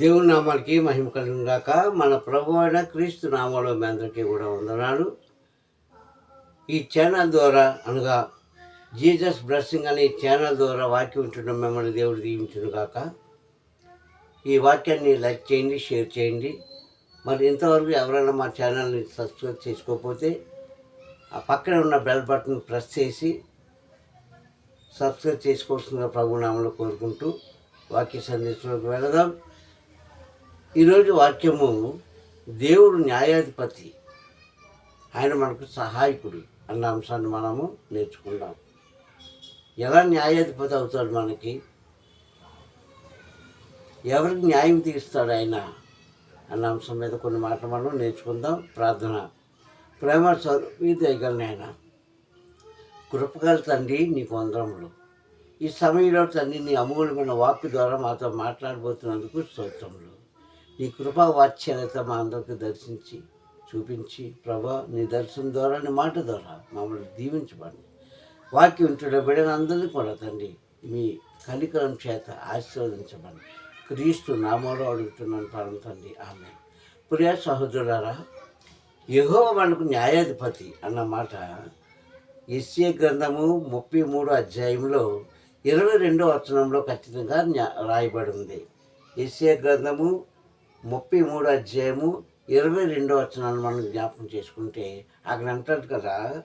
దేవుని నామానికి మహిమ కలిగిన మన ప్రభు అయిన క్రీస్తు నామంలో మీ అందరికీ కూడా వందనాలు. ఈ ఛానల్ ద్వారా అనగా జీసస్ బ్లెస్సింగ్ అనే ఛానల్ ద్వారా వాక్యం ఉంటున్న మిమ్మల్ని దేవుడు దీవించును గాక. ఈ వాక్యాన్ని లైక్ చేయండి షేర్ చేయండి. మరి ఇంతవరకు ఎవరైనా మా ఛానల్ని సబ్స్క్రైబ్ చేసుకోకపోతే ఆ పక్కన ఉన్న బెల్ బటన్ ప్రెస్ చేసి సబ్స్క్రైబ్ చేసుకోవాల్సిందిగా ప్రభు నామంలో కోరుకుంటూ వాక్య సందేశంలోకి వెళదాం. ఈరోజు వాక్యము దేవుడు న్యాయాధిపతి. ఆయన మనకు సహాయకుడు అన్న అంశాన్ని మనము నేర్చుకుందాం. ఎలా న్యాయాధిపతి అవుతాడు మనకి? ఎవరికి న్యాయం తీస్తాడు ఆయన అన్న అంశం మీద కొన్ని మాటలు మనం నేర్చుకుందాం. ప్రార్థన. ప్రేమ స్వరూపి దయగలన ఆయన కృపగల తండ్రి నీకు వందరములు ఈ సమయంలో తండ్రి నీ అమూల్యమైన వాక్కు ద్వారా మాతో మాట్లాడబోతున్నందుకు స్తోత్రములు. నీ కృపా వాత్సల్యత మా అందరికి దర్శించి చూపించి ప్రభా నీ దర్శనం ద్వారా నీ మాట ద్వారా మమ్మల్ని దీవించబడి వాక్యం ఉంటున్న బిడ్డలందరినీ కూడా తండ్రి మీ కనికరం చేత ఆశీర్వదించబడి క్రీస్తు నామంలో అడుగుతున్నాను పరం తండ్రి. ఆమె ప్రియ సహోదరులారా యహో మనకు న్యాయాధిపతి అన్న మాట ఎస్ఏ గ్రంథము ముప్పై మూడు అధ్యాయంలో ఇరవై రెండో వచనంలో ఖచ్చితంగా న్యా- రాయబడి ఉంది. ఎస్ఏ గ్రంథము ముప్పై మూడు అధ్యాయము ఇరవై రెండో వచనాన్ని మనం జ్ఞాపకం చేసుకుంటే అక్కడ అంటాడు కదా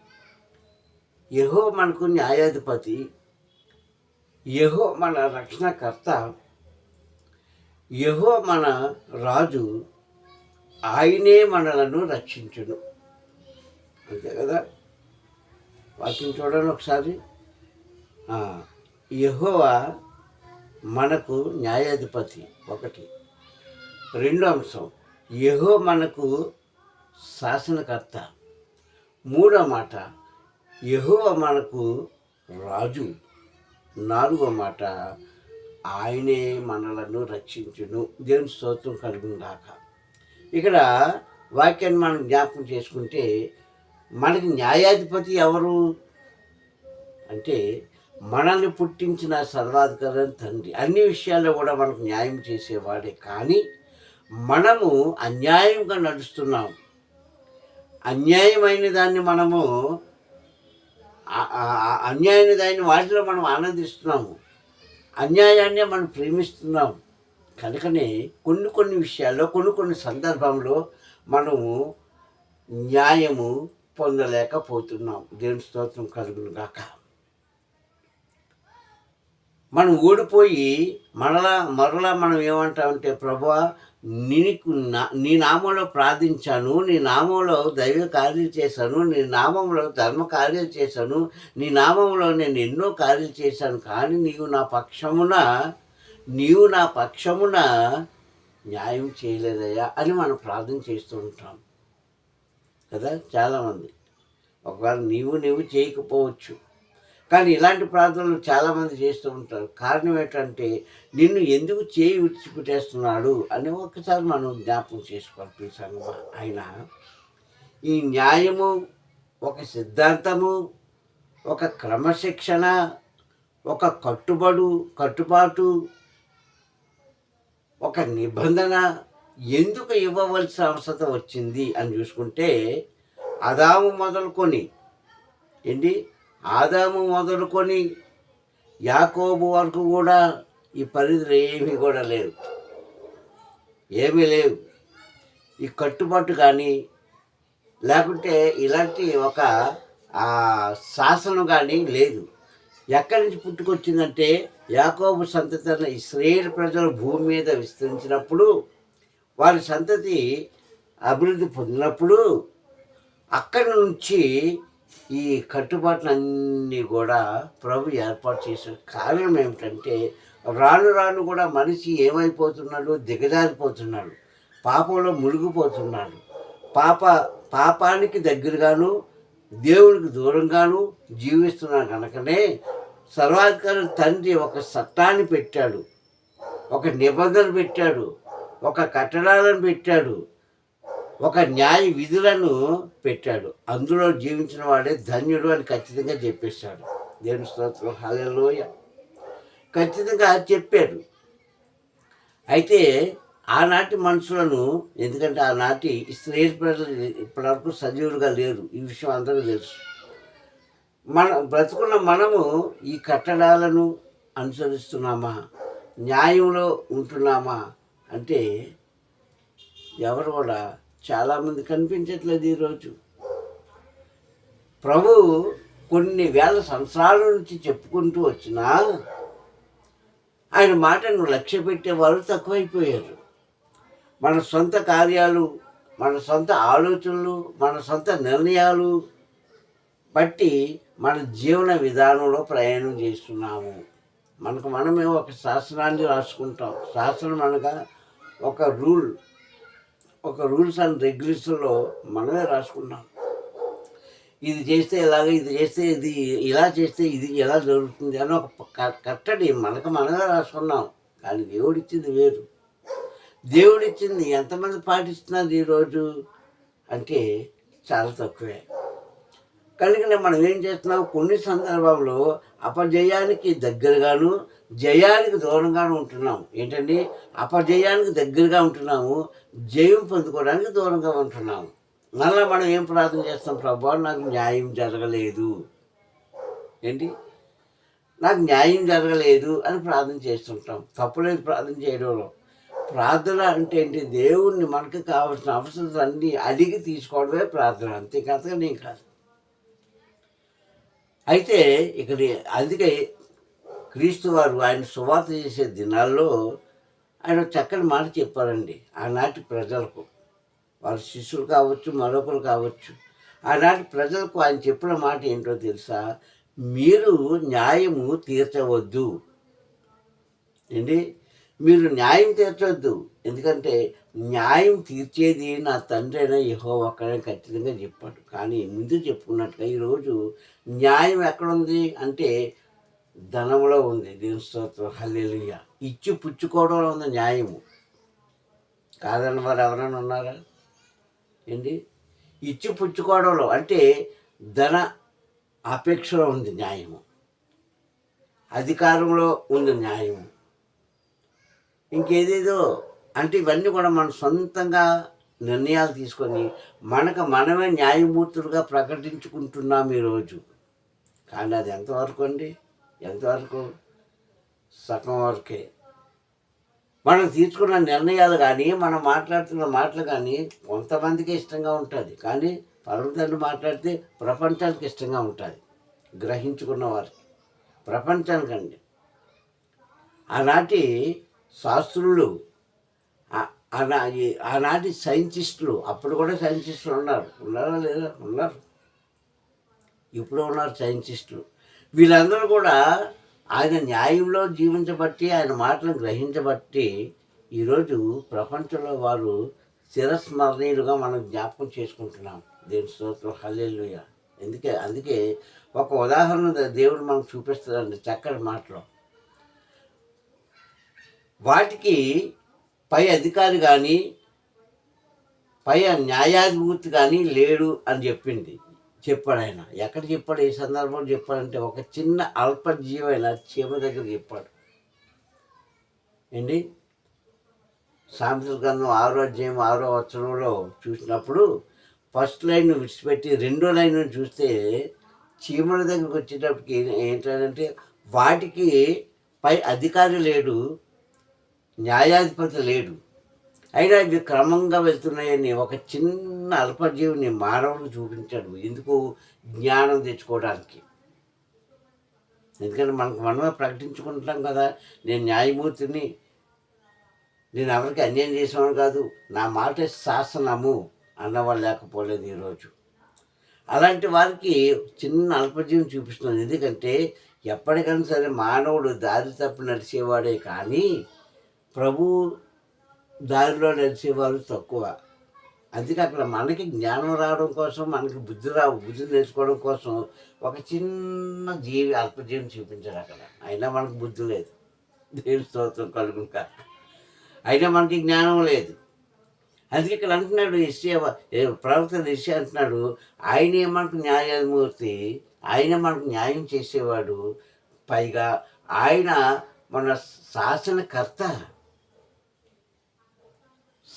యహో మనకు న్యాయాధిపతి యహో మన రక్షణకర్త యహో మన రాజు ఆయనే మనలను రక్షించును. అంతే కదా? వాక్యం చూడండి ఒకసారి. యహోవా మనకు న్యాయాధిపతి ఒకటి. రెండో అంశం. యహో మనకు శాసనకర్త. మూడో మాట యహో మనకు రాజు. నాలుగో మాట ఆయనే మనలను రక్షించును. దేవుని స్తోత్రం కలుగుందాక ఇక్కడ వాక్యాన్ని మనం జ్ఞాపకం చేసుకుంటే మనకి న్యాయాధిపతి ఎవరు? అంటే మనల్ని పుట్టించిన సర్వాధికారం తండ్రి. అన్ని విషయాల్లో కూడా మనకు న్యాయం చేసేవాడే. కానీ మనము అన్యాయంగా నడుస్తున్నాం. అన్యాయమైన దాన్ని మనము అన్యాయమైన దాన్ని వాటిలో మనం ఆనందిస్తున్నాము. అన్యాయాన్ని మనం ప్రేమిస్తున్నాం. కనుకనే కొన్ని కొన్ని విషయాల్లో కొన్ని కొన్ని సందర్భంలో మనము న్యాయము పొందలేకపోతున్నాం. దేవుని స్తోత్రం కలుగును గాక. మనం ఓడిపోయి మరలా మరలా మనం ఏమంటామంటే ప్రభా నీకు నా నీ నామంలో ప్రార్థించాను నీ నామంలో దైవ కార్యాలు చేశాను నీ నామంలో ధర్మ కార్యాలు చేశాను నీ నామంలో నేను ఎన్నో కార్యాలు చేశాను కానీ నీవు నా పక్షమున నీవు నా పక్షమున న్యాయం చేయలేదయ్యా అని మనం ప్రార్థన చేస్తూ ఉంటాం. కదా? చాలామంది. ఒకవేళ నీవు నీవు చేయకపోవచ్చు. కానీ ఇలాంటి ప్రార్థనలు చాలామంది చేస్తూ ఉంటారు. కారణం ఏంటంటే నిన్ను ఎందుకు చేయి విడిచిపెట్టేస్తున్నాడు అని ఒక్కసారి మనం జ్ఞాపకం చేసుకోవాలి ప్లీజ్ ఆయన ఈ న్యాయము ఒక సిద్ధాంతము ఒక క్రమశిక్షణ ఒక కట్టుబడు కట్టుబాటు ఒక నిబంధన ఎందుకు ఇవ్వవలసిన అవసరం వచ్చింది అని చూసుకుంటే అదాము మొదలుకొని ఏంటి? ఆదాము మొదలుకొని యాకోబు వరకు కూడా ఈ పరిధిలో ఏమీ కూడా లేవు. ఏమీ లేవు. ఈ కట్టుబాటు కానీ లేకుంటే ఇలాంటి ఒక శాసనం కానీ లేదు. ఎక్కడి నుంచి పుట్టుకొచ్చిందంటే యాకోబు సంతతి అన్న ఇస్రాయేల్ ప్రజలు భూమి మీద విస్తరించినప్పుడు వారి సంతతి అభివృద్ధి పొందినప్పుడు అక్కడి నుంచి ఈ కట్టుబాట్లన్నీ కూడా ప్రభు ఏర్పాటు చేసిన కారణం ఏమిటంటే రాను రాను కూడా మనిషి ఏమైపోతున్నాడు? దిగజారిపోతున్నాడు. పాపంలో మునిగిపోతున్నాడు. పాప పాపానికి దగ్గరగాను దేవునికి దూరంగాను జీవిస్తున్నాడు కనుకనే సర్వాధికారి తండ్రి ఒక చట్టాన్ని పెట్టాడు. ఒక నిబంధన పెట్టాడు. ఒక కట్టడాలను పెట్టాడు. ఒక న్యాయ విధులను పెట్టాడు. అందులో జీవించిన వాడే ధన్యుడు అని ఖచ్చితంగా చెప్పేశాడు. దేవుని స్తోత్రం. హలలోయ ఖచ్చితంగా చెప్పాడు. అయితే ఆనాటి మనుషులను ఎందుకంటే ఆనాటి స్త్రీ ప్రజలు ఇప్పటివరకు సజీవులుగా లేరు. ఈ విషయం అందరికీ తెలుసు. మన బ్రతుకున్న మనము ఈ కట్టడాలను అనుసరిస్తున్నామా? న్యాయంలో ఉంటున్నామా? అంటే ఎవరు కూడా చాలామంది కనిపించట్లేదు ఈరోజు. ప్రభు కొన్ని వేల సంవత్సరాల నుంచి చెప్పుకుంటూ వచ్చినా ఆయన మాటను లక్ష్య పెట్టేవారు తక్కువైపోయారు. మన సొంత కార్యాలు మన సొంత ఆలోచనలు మన సొంత నిర్ణయాలు బట్టి మన జీవన విధానంలో ప్రయాణం చేస్తున్నాము. మనకు మనమే ఒక శాసనాన్ని రాసుకుంటాం. శాసనం అనగా ఒక రూల్. ఒక రూల్స్ అండ్ రెగ్యులేషన్లో మనమే రాసుకున్నాం. ఇది చేస్తే ఇలాగ ఇది చేస్తే ఇది ఇలా చేస్తే ఇది ఎలా జరుగుతుంది అని ఒక కట్టడి మనకు మనమే రాసుకున్నాం. కానీ దేవుడిచ్చింది వేరు. దేవుడిచ్చింది ఎంతమంది పాటిస్తున్నారు ఈరోజు అంటే చాలా తక్కువే. కనుక మనం ఏం చేస్తున్నాం? కొన్ని సందర్భంలో అపజయానికి దగ్గరగాను జయానికి దూరంగానే ఉంటున్నాం ఏంటండి? అపజయానికి దగ్గరగా ఉంటున్నాము. జయం పొందుకోవడానికి దూరంగా ఉంటున్నాము. మళ్ళీ మనం ఏం ప్రార్థన చేస్తాం? ప్రభా నాకు న్యాయం జరగలేదు. ఏంటి? నాకు న్యాయం జరగలేదు అని ప్రార్థన చేస్తుంటాం. తప్పులేదు ప్రార్థన చేయడంలో. ప్రార్థన అంటే ఏంటి? దేవుణ్ణి మనకు కావాల్సిన అవసరాలన్నీ అడిగి తీసుకోవడమే ప్రార్థన. అంతేకాదు నేను కాదు. అయితే ఇక్కడ అందుకే క్రీస్తు వారు ఆయన సువార్త చేసే దినాల్లో ఆయన చక్కని మాట చెప్పారండి. ఆనాటి ప్రజలకు వారి శిష్యులు కావచ్చు మరొకరు కావచ్చు ఆనాటి ప్రజలకు ఆయన చెప్పిన మాట ఏంటో తెలుసా? మీరు న్యాయము తీర్చవద్దు. ఏంటి? మీరు న్యాయం తీర్చవద్దు. ఎందుకంటే న్యాయం తీర్చేది నా తండ్రి అయినా యహో ఒక్కడని ఖచ్చితంగా చెప్పాడు. కానీ ముందు చెప్పుకున్నట్టుగా ఈరోజు న్యాయం ఎక్కడుంది? అంటే ధనంలో ఉంది. దేవుని స్తోత్రం. హల్లెలుయ్య ఇచ్చి పుచ్చుకోవడంలో ఉంది న్యాయము. కాదని వారు ఎవరైనా ఉన్నారా? ఏంటి? ఇచ్చి పుచ్చుకోవడంలో. అంటే ధన అపేక్షలో ఉంది న్యాయము. అధికారంలో ఉంది న్యాయము. ఇంకేదేదో అంటే ఇవన్నీ కూడా మనం సొంతంగా నిర్ణయాలు తీసుకొని మనకు మనమే న్యాయమూర్తులుగా ప్రకటించుకుంటున్నాం ఈరోజు. కానీ అది ఎంతవరకు అండి? ఎంతవరకు సగం వరకే. మనం తీసుకున్న నిర్ణయాలు కానీ మనం మాట్లాడుతున్న మాటలు కానీ కొంతమందికి ఇష్టంగా ఉంటుంది. కానీ పర్వతాన్ని మాట్లాడితే ప్రపంచానికి ఇష్టంగా ఉంటుంది. గ్రహించుకున్న వారికి. ప్రపంచానికండి. ఆనాటి శాస్త్రులు ఆనాటి సైంటిస్టులు అప్పుడు కూడా సైంటిస్టులు ఉన్నారు. ఉన్నారా లేదా? ఉన్నారు. ఇప్పుడు ఉన్నారు సైంటిస్టులు. వీళ్ళందరూ కూడా ఆయన న్యాయంలో జీవించబట్టి ఆయన మాటలను గ్రహించబట్టి ఈరోజు ప్రపంచంలో వారు చిరస్మరణీయులుగా మనం జ్ఞాపకం చేసుకుంటున్నాం. దేని స్తోత్రం. హల్లెలూయ. ఎందుకే అందుకే ఒక ఉదాహరణ దేవుడు మనకు చూపిస్తుందండి చక్కటి మాటలో. వాటికి పై అధికారి కానీ పై న్యాయాధిపతి కానీ లేడు అని చెప్పింది. చెప్పాడు ఆయన. ఎక్కడ చెప్పాడు? ఏ సందర్భంలో చెప్పాడంటే ఒక చిన్న అల్పజీవైన చీమ దగ్గర చెప్పాడు. ఏంటి? సామెతల గ్రంథం ఆరో అధ్యాయం ఆరో వచనంలో చూసినప్పుడు ఫస్ట్ లైన్ విడిచిపెట్టి రెండో లైన్ చూస్తే చీమల దగ్గరికి వచ్చేటప్పటికి ఏంటంటే వాటికి పై అధికారి లేడు న్యాయాధిపతి లేడు. అయినా ఇవి క్రమంగా వెళ్తున్నాయని ఒక చిన్న అల్పజీవిని మానవుడు చూపించాడు. ఎందుకు? జ్ఞానం తెచ్చుకోవడానికి. ఎందుకంటే మనకు మనమే ప్రకటించుకుంటున్నాం కదా. నేను న్యాయమూర్తిని. నేను ఎవరికి అన్యాయం చేసేవాడు కాదు. నా మాట శాసనము అన్నవాళ్ళు లేకపోలేదు ఈరోజు. అలాంటి వారికి చిన్న అల్పజీవం చూపిస్తున్నాను. ఎందుకంటే ఎప్పటికైనా సరే మానవుడు దారి తప్పి నడిచేవాడే కానీ ప్రభు దారిలో నడిచేవారు తక్కువ. అందుకే అక్కడ మనకి జ్ఞానం రావడం కోసం మనకి బుద్ధి రా బుద్ధి నేర్చుకోవడం కోసం ఒక చిన్న జీవి అల్పజీవిని చూపించాడు అక్కడ. అయినా మనకు బుద్ధి లేదు. దేవుని స్తోత్రం కలుగును కాక. అయినా మనకి జ్ఞానం లేదు. అందుకే ఇక్కడ అంటున్నాడు ఇష్య ప్రవక్త ఇష్య అంటున్నాడు ఆయనే మనకు న్యాయమూర్తి ఆయన మనకు న్యాయం చేసేవాడు. పైగా ఆయన మన శాసనకర్త.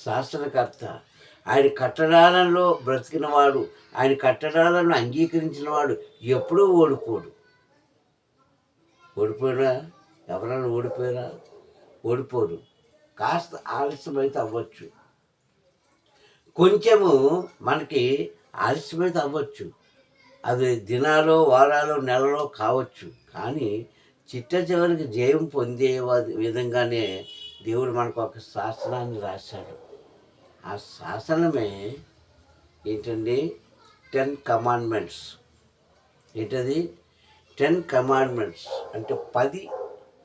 శాసనకర్త ఆయన కట్టడాలలో బ్రతికినవాడు ఆయన కట్టడాలను అంగీకరించిన వాడు ఎప్పుడూ ఓడిపోడు. ఓడిపోయినా ఎవరైనా ఓడిపోయినా ఓడిపోరు. కాస్త ఆలస్యమైతే అవ్వచ్చు. కొంచెము మనకి ఆలస్యమైతే అవ్వచ్చు. అది దినాలో వారాలు నెలలో కావచ్చు. కానీ చిట్ట చివరికి జయం పొందే విధంగానే దేవుడు మనకు ఒక శాసనాన్ని రాశాడు. ఆ శాసనమే ఏంటండి? టెన్ కమాండ్మెంట్స్ ఏంటది? టెన్ కమాండ్మెంట్స్ అంటే పది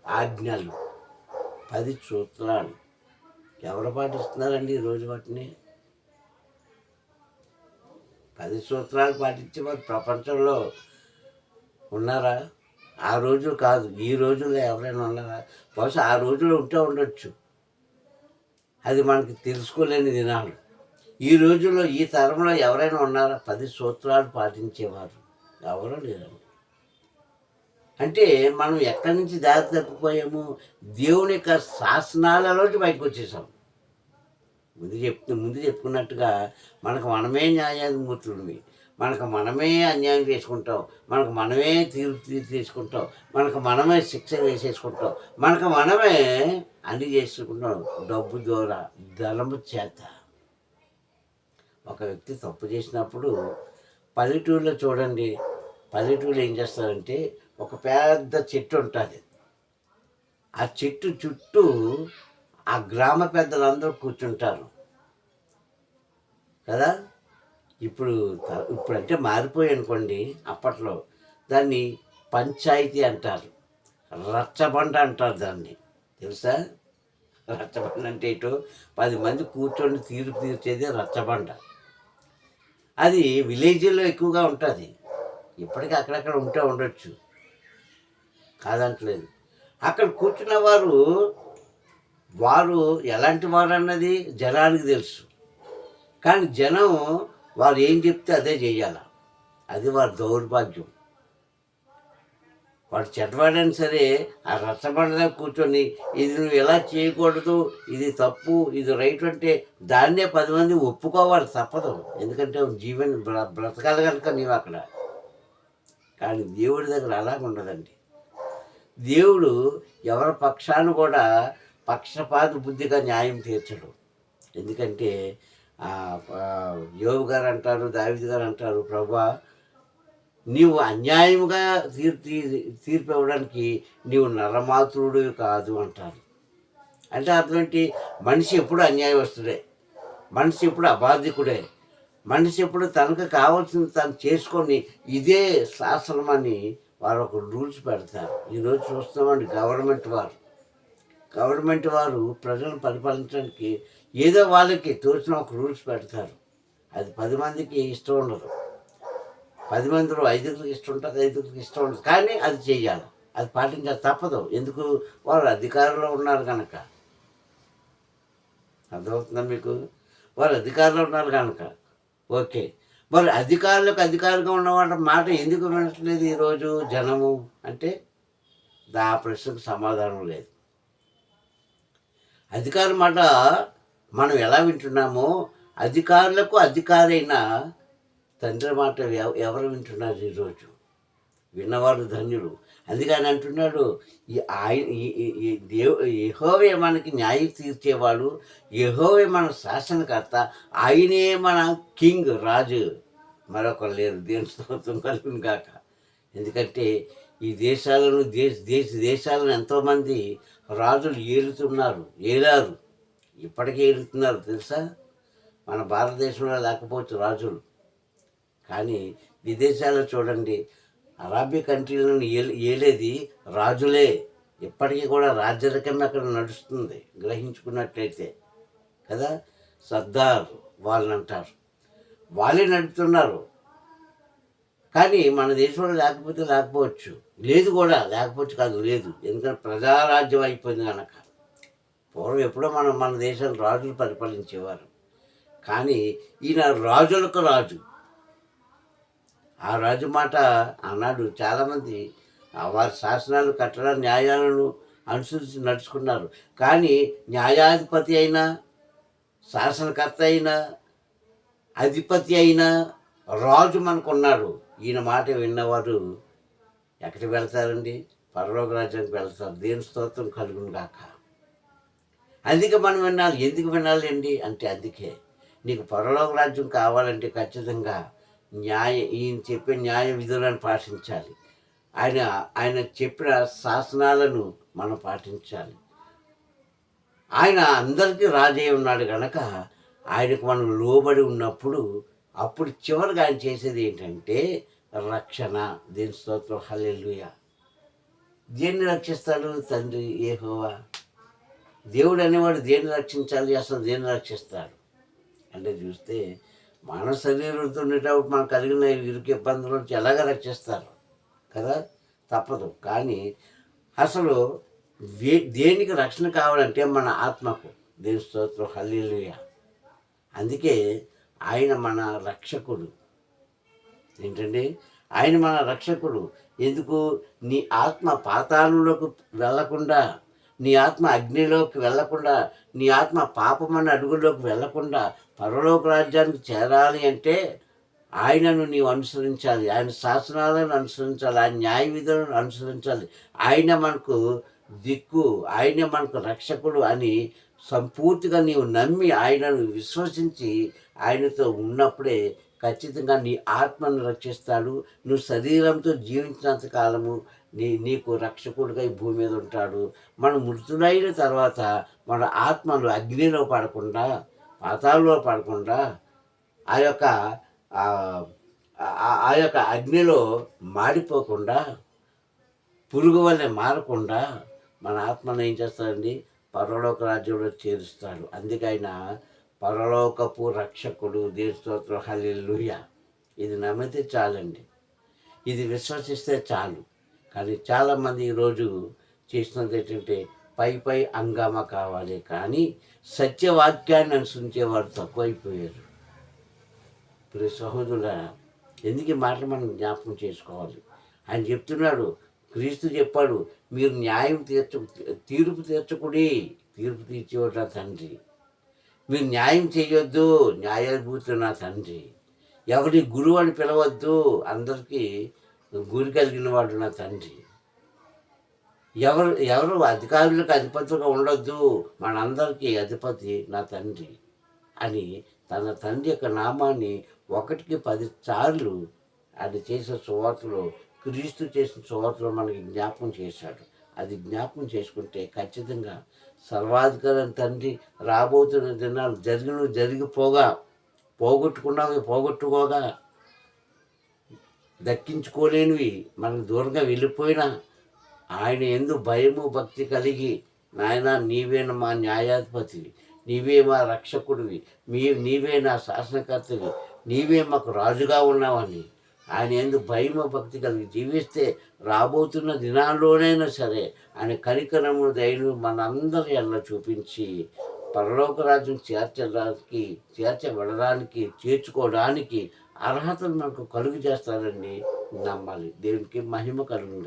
ఆజ్ఞలు పది సూత్రాలు. ఎవరు పాటిస్తున్నారండి ఈరోజు వాటిని? పది సూత్రాలు పాటించే వారు ప్రపంచంలో ఉన్నారా? ఆ రోజు కాదు ఈ రోజుల్లో ఎవరైనా ఉన్నారా? బహుశా ఆ రోజులో ఉంటే ఉండొచ్చు. అది మనకి తెలుసుకోలేని దినాలు. ఈ రోజుల్లో ఈ తరంలో ఎవరైనా ఉన్నారా? పది సూత్రాలు పాటించేవారు. ఎవరూ లేరండి. అంటే మనం ఎక్కడి నుంచి దారి తప్పిపోయాము? దేవుని యొక్క శాసనాలలోకి బయటకు వచ్చేసాం. ముందు చెప్తూ ముందు చెప్పుకున్నట్టుగా మనకు మనమే న్యాయాధిమూర్తుడివి మనకు మనమే అన్యాయం చేసుకుంటాం. మనకు మనమే తీర్పు తీసుకుంటాం మనకు మనమే శిక్ష వేసేసుకుంటాం. మనకు మనమే అన్ని చేసుకుంటాం డబ్బు ద్వారా ధనము చేత. ఒక వ్యక్తి తప్పు చేసినప్పుడు పల్లెటూరులో చూడండి పల్లెటూరులో ఏం చేస్తారంటే ఒక పెద్ద చెట్టు ఉంటుంది. ఆ చెట్టు చుట్టూ ఆ గ్రామ పెద్దలందరూ కూర్చుంటారు. కదా? ఇప్పుడు ఇప్పుడంటే మారిపోయి అనుకోండి అప్పట్లో. దాన్ని పంచాయతీ అంటారు. రచ్చబండ అంటారు దాన్ని. తెలుసా? రచ్చబండ అంటే ఇటు పది మంది కూర్చొని తీర్పు తీర్చేది రచ్చబండ. అది విలేజ్లో ఎక్కువగా ఉంటుంది. ఇప్పటికీ అక్కడక్కడ ఉంటే ఉండొచ్చు. కాదంటలేదు. అక్కడ కూర్చున్న వారు వారు ఎలాంటి వారు అన్నది జనానికి తెలుసు. కానీ జనం వారు ఏం చెప్తే అదే చేయాల అది వారి దౌర్భాగ్యం. వాడు చెడ్డవాడని సరే ఆ రచ్చబండ కూర్చొని ఇది నువ్వు ఎలా చేయకూడదు ఇది తప్పు ఇది రైట్ అంటే దాన్నే పది మంది ఒప్పుకోవాలి తప్పదు. ఎందుకంటే జీవన బ్ర బ్రతకాలి కనుక నీవు అక్కడ. కానీ దేవుడి దగ్గర అలాగ ఉండదండి. దేవుడు ఎవరి పక్షాన్ని కూడా పక్షపాత బుద్ధిగా న్యాయం తీర్చడు. ఎందుకంటే యోగు గారు అంటారు దావిద్ గారు అంటారు ప్రభా నీవు అన్యాయముగా తీర్పు తీర్పు ఇవ్వడానికి నీవు నరమాతృడు కాదు అంటారు. అంటే అటువంటి మనిషి ఎప్పుడు అన్యాయవస్తుడే? మనిషి ఎప్పుడు అబాధికుడే? మనిషి ఎప్పుడు తనకు కావాల్సింది తను చేసుకొని ఇదే శాసనం అని వారు ఒక రూల్స్ పెడతారు. ఈరోజు చూస్తామండి గవర్నమెంట్ వారు. గవర్నమెంట్ వారు ప్రజలను పరిపాలించడానికి ఏదో వాళ్ళకి తోచిన ఒక రూల్స్ పెడతారు. అది పది మందికి ఇష్టం ఉండదు. పది మందిలో ఐదుగురికి ఇష్టం ఉంటుంది ఐదుగురికి ఇష్టం ఉంటుంది కానీ అది చేయాలి. అది పాటించాలి తప్పదు. ఎందుకు? వారు అధికారంలో ఉన్నారు కనుక. అర్థమవుతుందా మీకు? వారు అధికారంలో ఉన్నారు కనుక. ఓకే. మరి అధికారులకు అధికారంగా ఉన్నవాళ్ళ మాట ఎందుకు వినట్లేదు ఈరోజు జనము? అంటే దా ప్రశ్నకు సమాధానం లేదు. అధికారం మాట మనం ఎలా వింటున్నామో అధికారులకు అధికారైన తండ్రి మాట ఎవ- ఎవరు వింటున్నారు ఈరోజు? విన్నవారు ధన్యుడు. అందుకని అంటున్నాడు ఈ ఆయన ఈ- ఈ- దేవు మనకి న్యాయం తీర్చేవాడు యహోవే మన శాసనకర్త ఆయనే మన కింగ్ రాజు. మరొకరు లేరు దేని స్తోత్రం కలుగును కాక ఎందుకంటే ఈ దేశాలను దేశ దేశ దేశాలను ఎంతోమంది రాజులు ఏలుతున్నారు ఏలారు. ఇప్పటికే ఏలుతున్నారు తెలుసా? మన భారతదేశంలో లేకపోవచ్చు రాజులు. కానీ విదేశాల్లో చూడండి అరాబీ కంట్రీలను ఏలేది రాజులే. ఇప్పటికీ కూడా రాజరికం అక్కడ నడుస్తుంది గ్రహించుకున్నట్లయితే. కదా? సర్దార్ వాళ్ళని అంటారు. వాళ్ళే నడుపుతున్నారు. కానీ మన దేశంలో లేకపోతే లేకపోవచ్చు. లేదు కూడా లేకపోవచ్చు కాదు లేదు. ఎందుకంటే ప్రజారాజ్యం అయిపోయింది కనుక పూర్వం ఎప్పుడో మనం మన దేశాన్ని రాజులు పరిపాలించేవారు. కానీ ఈయన రాజులకు రాజు. ఆ రాజు మాట అన్నాడు. చాలామంది వారి శాసనాలు కట్టడ న్యాయాలను అనుసరించి నడుచుకున్నారు. కానీ న్యాయాధిపతి అయినా శాసనకర్త అయినా అధిపతి అయినా రాజు మనకున్నాడు. ఈయన మాట విన్నవారు ఎక్కడికి వెళ్తారండి? పరలోక రాజ్యానికి వెళ్తారు. దేని స్తోత్రం కలుగును గాక. అందుకే మనం వినాలి. ఎందుకు వినాలి అండి? అంటే అందుకే. నీకు పరలోక రాజ్యం కావాలంటే ఖచ్చితంగా న్యాయ ఈయన చెప్పే న్యాయ విధులను పాటించాలి. ఆయన ఆయన చెప్పిన శాసనాలను మనం పాటించాలి. ఆయన అందరికీ రాజే ఉన్నాడు కనుక ఆయనకు మనం లోబడి ఉన్నప్పుడు అప్పుడు చివరిగా ఆయన చేసేది ఏంటంటే రక్షణ. దీని స్తోత్రం హల్లెలుయ. దేన్ని రక్షిస్తాడు? తండ్రి ఏహోవా దేవుడు అనేవాడు దేన్ని రక్షించాలి? అసలు దేన్ని రక్షిస్తాడు? అంటే చూస్తే మన శరీరంతో ఉండేటప్పుడు మనకు కలిగిన ఇరుకు ఇబ్బందుల నుంచి ఎలాగ రక్షిస్తారు? కదా? తప్పదు. కానీ అసలు దేనికి రక్షణ కావాలంటే మన ఆత్మకు? దేని స్తోత్రం హల్లీలుయ. అందుకే ఆయన మన రక్షకుడు. ఏంటండి? ఆయన మన రక్షకుడు. ఎందుకు? నీ ఆత్మ పాతాళంలోకి వెళ్ళకుండా నీ ఆత్మ అగ్నిలోకి వెళ్ళకుండా నీ ఆత్మ పాపమన్న అడుగులోకి వెళ్ళకుండా పరలోక రాజ్యానికి చేరాలి అంటే ఆయనను నీవు అనుసరించాలి. ఆయన శాసనాలను అనుసరించాలి. ఆయన న్యాయ విధులను అనుసరించాలి. ఆయన మనకు దిక్కు ఆయన మనకు రక్షకుడు అని సంపూర్తిగా నీవు నమ్మి ఆయనను విశ్వసించి ఆయనతో ఉన్నప్పుడే ఖచ్చితంగా నీ ఆత్మను రక్షిస్తాడు. నువ్వు శరీరంతో జీవించినంత కాలము నీ నీకు రక్షకుడిగా ఈ భూమి మీద ఉంటాడు. మనం మృతులైన తర్వాత మన ఆత్మలు అగ్నిలో పడకుండా అతాల్లో పడకుండా ఆ యొక్క ఆ- యొక్క అగ్నిలో మాడిపోకుండా పురుగు వల్లే మారకుండా మన ఆత్మను ఏం చేస్తాడండి? పరలోక రాజ్యంలో చేరుస్తాడు. అందుకైనా పరలోకపు రక్షకుడు. దేశస్తోత్రం హల్లెలూయ. ఇది నమ్మితే చాలండి. ఇది విశ్వసిస్తే చాలు. కానీ చాలామంది ఈరోజు చేస్తున్నది ఏంటంటే పై పై హంగామా కావాలి కానీ సత్యవాక్యాన్ని అనుసరించే వారు తక్కువైపోయారు. ఇప్పుడు సహోదరుల ఎందుకు ఈ మాటలు మనం జ్ఞాపకం చేసుకోవాలి? ఆయన చెప్తున్నాడు క్రీస్తు చెప్పాడు మీరు న్యాయం తీర్చ తీర్పు తీర్చకుడి తీర్పు తీర్చేవాడు నా తండ్రి. మీరు న్యాయం చేయొద్దు న్యాయాధిపతి నా తండ్రి. ఎవరి గురువు అని పిలవద్దు అందరికీ గురి కలిగిన వాడు నా తండ్రి. ఎవరు ఎవరు అధికారులకు అధిపతిగా ఉండొద్దు. మనందరికీ అధిపతి నా తండ్రి అని తన తండ్రి యొక్క నామాన్ని ఒకటికి పది సార్లు అది చేసిన సువార్తలో క్రీస్తు చేసిన సువార్తలో మనకి జ్ఞాపకం చేశాడు. అది జ్ఞాపకం చేసుకుంటే ఖచ్చితంగా సర్వాధికారం తండ్రి రాబోతున్న దినాలు జరిగిన జరిగిపోగా పోగొట్టుకున్నవి పోగొట్టుకోగా దక్కించుకోలేనివి మనకు దూరంగా వెళ్ళిపోయినా ఆయన ఎందు భయము భక్తి కలిగి నాయన నీవే మా న్యాయాధిపతి నీవే మా రక్షకుడివి మీ నీవే నా శాసనకర్తవి నీవే మాకు రాజుగా ఉన్నావని ఆయన ఎందు భయము భక్తి కలిగి జీవిస్తే రాబోతున్న దినాల్లోనైనా సరే ఆయన కనికరము దయను మనందరి ఎల్ల చూపించి పరలోక రాజ్యం చేర్చడానికి చేర్చబడడానికి చేర్చుకోవడానికి అర్హతను మనకు కలుగు చేస్తారని నమ్మాలి. దేవునికి మహిమ కలుగును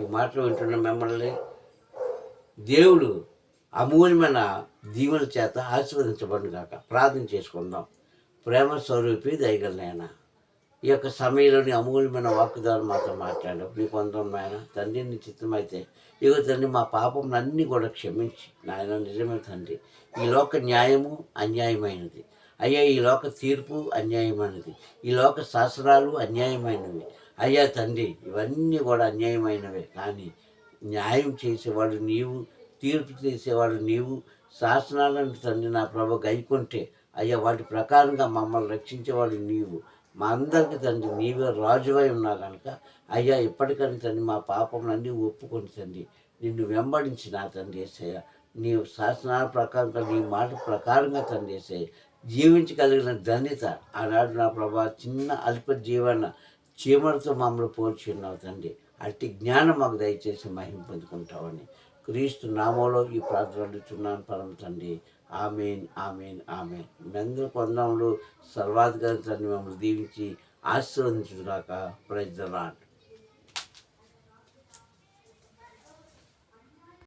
ఈ మాటలు వింటున్న మిమ్మల్ని దేవుడు అమూల్యమైన దీవెన చేత ఆశీర్వదించబడిన కాక ప్రార్థన చేసుకుందాం. ప్రేమ స్వరూపి దయగలనైనా ఈ యొక్క సమయంలోని అమూల్యమైన వాక్కుదారు మాతో మాట్లాడు నీకు నాయన తండ్రి నీ చిత్తమైతే ఇగో తండ్రి మా పాపం అన్నీ కూడా క్షమించి. నాయన నిజమే తండ్రి ఈ లోక న్యాయము అన్యాయమైనది. అయ్యా ఈ లోక తీర్పు అన్యాయమైనది. ఈ లోక శాస్త్రాలు అన్యాయమైనవి. అయ్యా తండ్రి ఇవన్నీ కూడా అన్యాయమైనవే. కానీ న్యాయం చేసేవాడు నీవు తీర్పు చేసేవాడు నీవు శాసనాలను తండ్రి నా ప్రభు గైకుంటే అయ్యా వాటి ప్రకారంగా మమ్మల్ని రక్షించేవాడు నీవు. మా అందరికీ తండ్రి నీవే రాజువై ఉన్నావు కనుక అయ్యా ఇప్పటికని తండ్రి మా పాపములన్నీ ఒప్పుకొని తండ్రి. నిన్ను వెంబడించి నా తండ్రి ఏసయ్య నీ శాసనాల ప్రకారంగా నీ మాట ప్రకారంగా తండ్రి ఏసయ్య జీవించగలిగిన ధన్యత. ఆనాడు నా ప్రభా చిన్న అల్ప జీవన చీమలతో మమ్మల్ని పోల్చి ఉన్నావు తండ్రి. అట్టి జ్ఞానం మాకు దయచేసి మహిమ పొందుకుంటామని క్రీస్తు నామంలో ఈ ప్రార్థన అడుగుతున్నాను పరమ తండ్రి. Amen amen amen. మెందరు కొందంలో సర్వాధికారి తండ్రి మమ్మల్ని దీవించి ఆశీర్వదించుగాక. ప్రజలాంటి